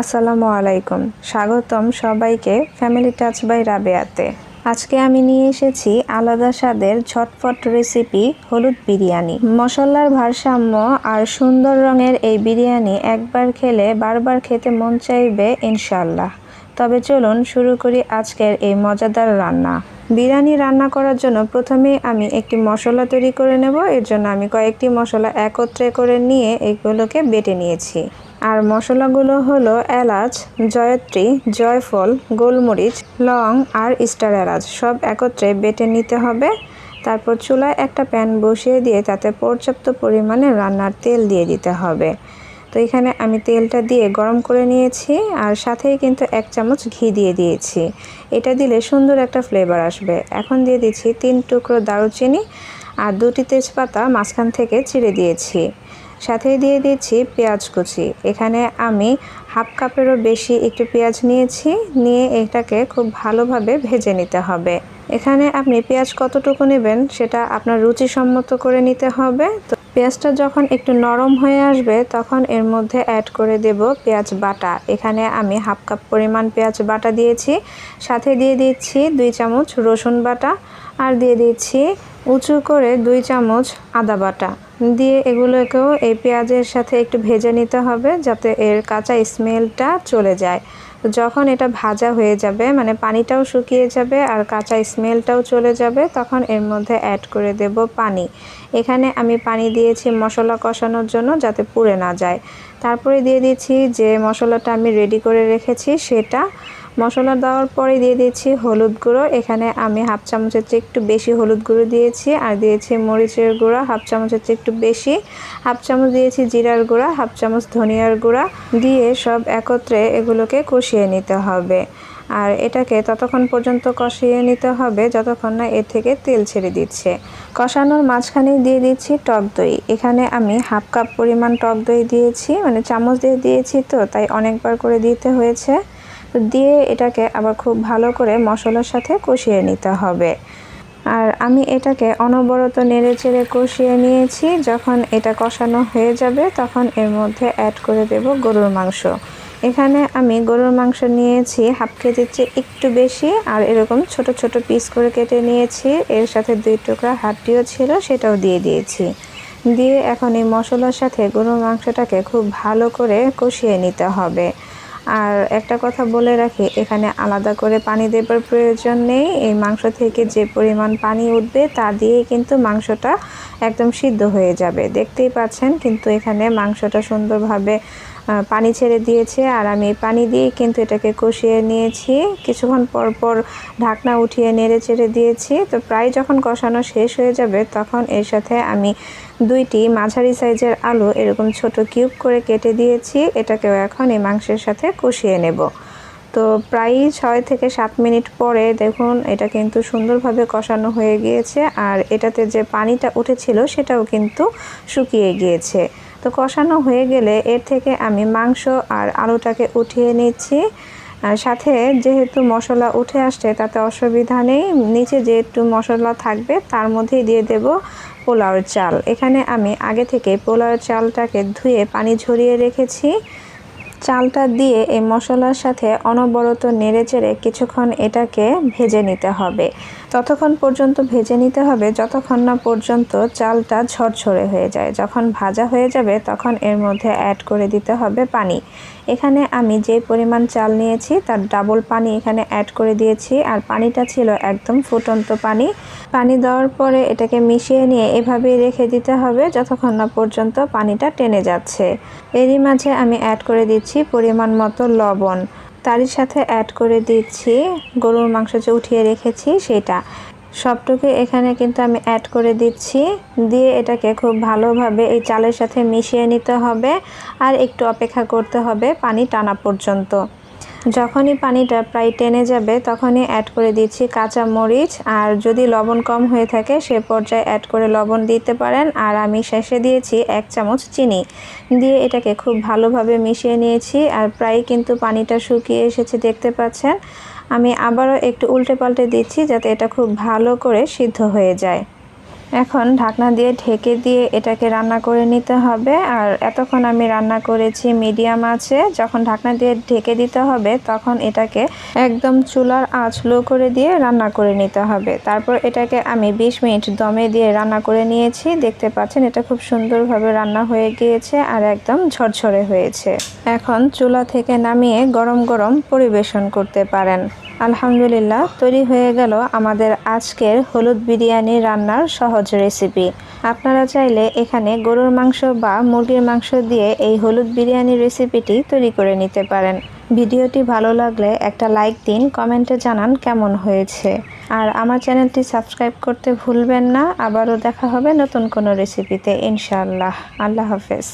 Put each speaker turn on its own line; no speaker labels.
আসসালামু আলাইকুম। স্বাগতম সবাইকে ফ্যামিলি টাচ বাই রাবেয়াতে। আজকে আমি নিয়ে এসেছি আলাদা স্বাদের ঝটপট রেসিপি হলুদ বিরিয়ানি। মশলার ভারসাম্য আর সুন্দর রঙের এই বিরিয়ানি একবার খেলে বারবার খেতে মন চাইবে ইনশাল্লাহ তবে চলুন শুরু করি আজকের এই মজাদার রান্না। বিরিয়ানি রান্না করার জন্য প্রথমেই আমি একটি মশলা তৈরি করে নেব। এর জন্য আমি কয়েকটি মশলা একত্রে করে নিয়ে এগুলোকে বেটে নিয়েছি। আর মশলাগুলো হলো এলাচ, জয়ত্রী, জয়ফল, গোলমরিচ, লং আর স্টার এলাচ। সব একত্রে বেটে নিতে হবে। তারপর চুলায় একটা প্যান বসিয়ে দিয়ে তাতে পর্যাপ্ত পরিমাণে রান্নার তেল দিয়ে দিতে হবে। তো এখানে আমি তেলটা দিয়ে গরম করে নিয়েছি আর সাথেই কিন্তু এক চামচ ঘি দিয়ে দিয়েছি। এটা দিলে সুন্দর একটা ফ্লেভার আসবে। এখন দিয়ে দিচ্ছি তিন টুকরো দারুচিনি আর দুটি তেজপাতা মাঝখান থেকে চিড়ে দিয়েছি। সাথে দিয়ে দিচ্ছি পেঁয়াজ কুচি। এখানে আমি হাফ কাপেরও বেশি একটু পেঁয়াজ নিয়েছি, নিয়ে এটাকে খুব ভালোভাবে ভেজে নিতে হবে। এখানে আপনি পেঁয়াজ কতটুকু নেবেন সেটা আপনার রুচিসম্মত করে নিতে হবে। তো পেঁয়াজটা যখন একটু নরম হয়ে আসবে, তখন এর মধ্যে অ্যাড করে দেব পেঁয়াজ বাটা। এখানে আমি হাফ কাপ পরিমাণ পেঁয়াজ বাটা দিয়েছি। সাথে দিয়ে দিচ্ছি দুই চামচ রসুন বাটা। আর দিয়ে দিচ্ছি উঁচু করে দুই চামচ আদা বাটা। দিয়ে এগুলোকেও এই পেঁয়াজের সাথে একটু ভেজে নিতে হবে যাতে এর কাঁচা স্মেলটা চলে যায়। তো যখন এটা ভাজা হয়ে যাবে মানে পানিটাও শুকিয়ে যাবে আর কাঁচা স্মেলটাও চলে যাবে, তখন এর মধ্যে অ্যাড করে দেব পানি। এখানে আমি পানি দিয়েছি মশলা কষানোর জন্য যাতে পুড়ে না যায়। তারপরে দিয়ে দিচ্ছি যে মশলাটা আমি রেডি করে রেখেছি সেটা। মশলা দেওয়ার পরে দিয়ে দিচ্ছি হলুদ গুঁড়ো। এখানে আমি হাফ চামচের চেয়ে একটু বেশি হলুদ গুঁড়ো দিয়েছি আর দিয়েছি মরিচের গুঁড়া হাফ চামচের চেয়ে একটু বেশি। হাফ চামচ দিয়েছি জিরার গুঁড়া, হাফ চামচ ধনিয়ার গুঁড়া। দিয়ে সব একত্রে এগুলোকে কষিয়ে নিতে হবে। আর এটাকে ততক্ষণ পর্যন্ত কষিয়ে নিতে হবে যতক্ষণ না এর থেকে তেল ছেড়ে দিচ্ছে। কষানোর মাঝখানে দিয়ে দিচ্ছি টক দই। এখানে আমি হাফ কাপ পরিমাণ টক দই দিয়েছি মানে চামচ দিয়ে দিয়েছি তো, তাই অনেকবার করে দিতে হয়েছে। দিয়ে এটাকে আবার খুব ভালো করে মশলার সাথে কষিয়ে নিতে হবে। আর আমি এটাকে অনবরত নেড়ে চেড়ে কষিয়ে নিয়েছি। যখন এটা কষানো হয়ে যাবে, তখন এর মধ্যে অ্যাড করে দেব গরুর মাংস। এখানে আমি গরুর মাংস নিয়েছি হাফ কেজির চেয়ে একটু বেশি, আর এরকম ছোট ছোট পিস করে কেটে নিয়েছি। এর সাথে দুই টুকরা হাড্ডিও ছিল, সেটাও দিয়ে দিয়েছি। দিয়ে এখন এই মশলার সাথে গরুর মাংসটাকে খুব ভালো করে কষিয়ে নিতে হবে। আর একটা কথা বলে রাখি, এখানে আলাদা করে পানি দেবার প্রয়োজন নেই। এই মাংস থেকে যে পরিমাণ পানি উঠবে, তা দিয়েই কিন্তু মাংসটা একদম সিদ্ধ হয়ে যাবে। দেখতেই পাচ্ছেন, কিন্তু এখানে মাংসটা সুন্দরভাবে পানি ছেড়ে দিয়েছে আর আমি পানি দিয়ে কিন্তু এটাকে কষিয়ে নিয়েছি। কিছুক্ষণ পর পর ঢাকনা উঠিয়ে নেড়ে চেড়ে দিয়েছি। তো প্রায় যখন কষানো শেষ হয়ে যাবে, তখন এর সাথে আমি দুইটি মাঝারি সাইজের আলু এরকম ছোট কিউব করে কেটে দিয়েছি। এটাকেও এখন এই মাংসের সাথে কষিয়ে নেব। তো প্রায় ছয় থেকে সাত মিনিট পরে দেখুন, এটা কিন্তু সুন্দরভাবে কষানো হয়ে গিয়েছে আর এটাতে যে পানিটা উঠেছিল, সেটাও কিন্তু শুকিয়ে গিয়েছে। তো কষানো হয়ে গেলে এর থেকে আমি মাংস আর আলুটাকে উঠিয়ে নিচ্ছি। আর সাথে যেহেতু মশলা উঠে আসছে, তাতে অসুবিধা নেই। নিচে যে একটু মশলা থাকবে, তার মধ্যেই দিয়ে দেব পোলাওর চাল। এখানে আমি আগে থেকে পোলাওর চালটাকে ধুয়ে পানি ঝরিয়ে রেখেছি। চালটা দিয়ে এই মশলার সাথে অনবরত নেড়ে চেড়ে কিছুক্ষণ এটাকে ভেজে নিতে হবে। ততক্ষণ পর্যন্ত ভেজে নিতে হবে, যতক্ষণ না পর্যন্ত চালটা ঝরঝরে হয়ে যায়। যখন ভাজা হয়ে যাবে, তখন এর মধ্যে অ্যাড করে দিতে হবে পানি। এখানে আমি যে পরিমাণ চাল নিয়েছি, তার ডাবল পানি এখানে অ্যাড করে দিয়েছি। আর পানিটা ছিল একদম ফুটন্ত পানি। পানি দেওয়ার পরে এটাকে মিশিয়ে নিয়ে এভাবেই রেখে দিতে হবে, যতক্ষণ না পর্যন্ত পানিটা টেনে যাচ্ছে। এরই মাঝে আমি অ্যাড করে দিচ্ছি পরিমাণ মতো লবণ। তারই সাথে অ্যাড করে দিচ্ছি। গরুর মাংস যে উঠিয়ে রেখেছি সেটা। সবটুকু এখানে কিন্তু আমি অ্যাড করে দিচ্ছি। দিয়ে এটাকে খুব ভালোভাবে এই চালের সাথে মিশিয়ে নিতে হবে। আর একটু অপেক্ষা করতে হবে পানি টানা পর্যন্ত। যখনই পানিটা প্রায় টেনে যাবে, তখনই অ্যাড করে দিচ্ছি কাঁচা মরিচ। আর যদি লবণ কম হয়ে থাকে, সে পর্যায়ে অ্যাড করে লবণ দিতে পারেন। আর আমি শেষে দিয়েছি এক চামচ চিনি। দিয়ে এটাকে খুব ভালোভাবে মিশিয়ে নিয়েছি। আর প্রায় কিন্তু পানিটা শুকিয়ে এসেছে, দেখতে পাচ্ছেন। আমি আবারও একটু উল্টে পাল্টে দিচ্ছি যাতে এটা খুব ভালো করে সিদ্ধ হয়ে যায়। এখন ঢাকনা দিয়ে ঢেকে দিয়ে এটাকে রান্না করে নিতে হবে। আর এতক্ষণ আমি রান্না করেছি মিডিয়াম আছে। যখন ঢাকনা দিয়ে ঢেকে দিতে হবে, তখন এটাকে একদম চুলার আঁচ লো করে দিয়ে রান্না করে নিতে হবে। তারপর এটাকে আমি 20 মিনিট দমে দিয়ে রান্না করে নিয়েছি। দেখতে পাচ্ছেন, এটা খুব সুন্দরভাবে রান্না হয়ে গিয়েছে আর একদম ঝরঝরে হয়েছে। এখন চুলা থেকে নামিয়ে গরম গরম পরিবেশন করতে পারেন। আলহামদুলিল্লাহ, তৈরি হয়ে গেল আমাদের আজকের হলুদ বিরিয়ানি রান্নার সহজ রেসিপি। আপনারা চাইলে এখানে গরুর মাংস বা মুরগির মাংস দিয়ে এই হলুদ বিরিয়ানি রেসিপিটি তৈরি করে নিতে পারেন। ভিডিওটি ভালো লাগলে একটা লাইক দিন, কমেন্টে জানান কেমন হয়েছে। আর আমার চ্যানেলটি সাবস্ক্রাইব করতে ভুলবেন না, আবারও দেখা হবে নতুন কোনো রেসিপিতে, ইনশাআল্লাহ। আল্লাহ হাফেজ।